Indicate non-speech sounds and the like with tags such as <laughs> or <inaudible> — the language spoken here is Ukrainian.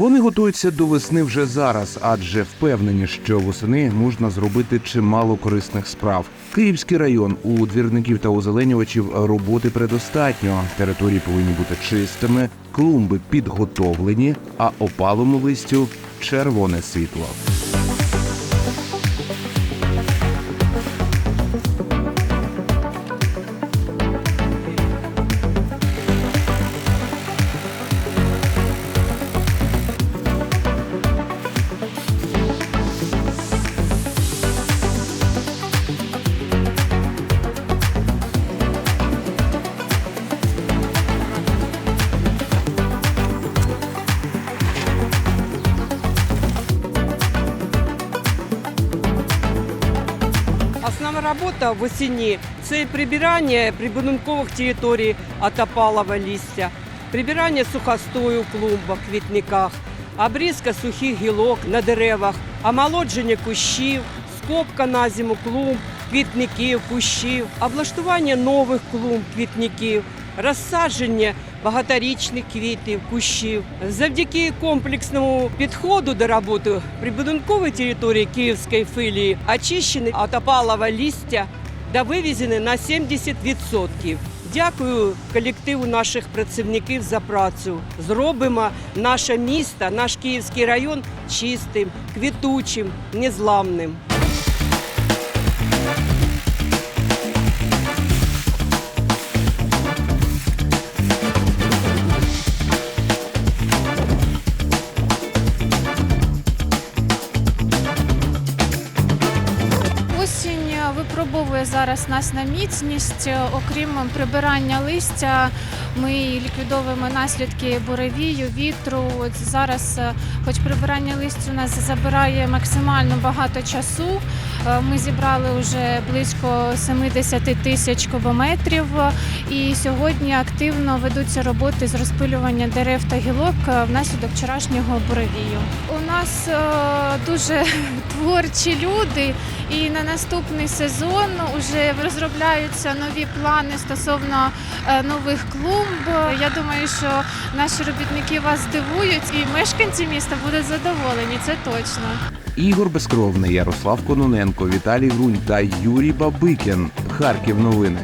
Вони готуються до весни вже зараз, адже впевнені, що восени можна зробити чимало корисних справ. Київський район у двірників та озеленювачів роботи предостатньо. Території повинні бути чистими, клумби підготовлені, а опалому листю червоне світло. Основна робота в осені це прибирання прибудинкових територій від опалого листя, прибирання сухостою в клумбах, квітниках, обрізка сухих гілок на деревах, омолодження кущів, скобка на зиму клумб, квітників, кущів, облаштування нових клумб, квітників, розсадження багаторічних квітів, кущів. Завдяки комплексному підходу до роботи прибудинкової території Київської филії очищені від опалого листя та вивезені на 70%. Дякую колективу наших працівників за працю. Зробимо наше місто, наш Київський район чистим, квітучим, незламним. Випробовує зараз нас на міцність. Окрім прибирання листя, ми ліквідовуємо наслідки буревію, вітру. От зараз, е, хоч прибирання листя у нас забирає максимально багато часу. е, Ми зібрали вже близько 70 тисяч кубометрів. І сьогодні активно ведуться роботи з розпилювання дерев та гілок е, внаслідок вчорашнього буревію. У нас е, дуже <laughs> творчі люди, і на наступний сезон вже розробляються нові плани стосовно е, нових клумб. Я думаю, що наші робітники вас здивують, і мешканці міста будуть задоволені. Це точно. Ігор Безкровний, Ярослав Кононенко, Віталій Грунь та Юрій Бабикін. Харків новини.